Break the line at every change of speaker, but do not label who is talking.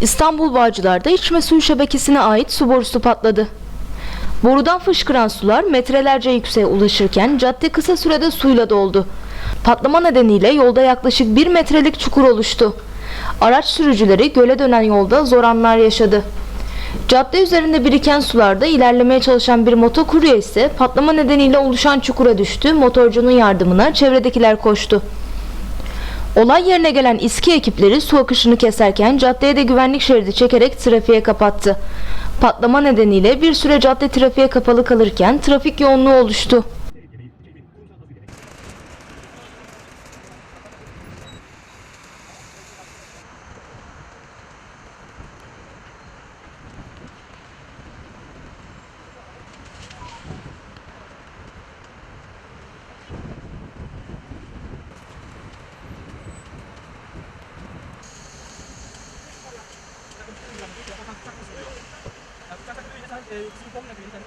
İstanbul Bağcılar'da içme suyu şebekesine ait su borusu patladı. Borudan fışkıran sular metrelerce yükseğe ulaşırken cadde kısa sürede suyla doldu. Patlama nedeniyle yolda yaklaşık 1 metrelik çukur oluştu. Araç sürücüleri göle dönen yolda zor anlar yaşadı. Cadde üzerinde biriken sularda ilerlemeye çalışan bir motokurye ise patlama nedeniyle oluşan çukura düştü. Motorcunun yardımına çevredekiler koştu. Olay yerine gelen İSKİ ekipleri su akışını keserken caddeye de güvenlik şeridi çekerek trafiğe kapattı. Patlama nedeniyle bir süre cadde trafiğe kapalı kalırken trafik yoğunluğu oluştu. Çiğdem ile birlikte.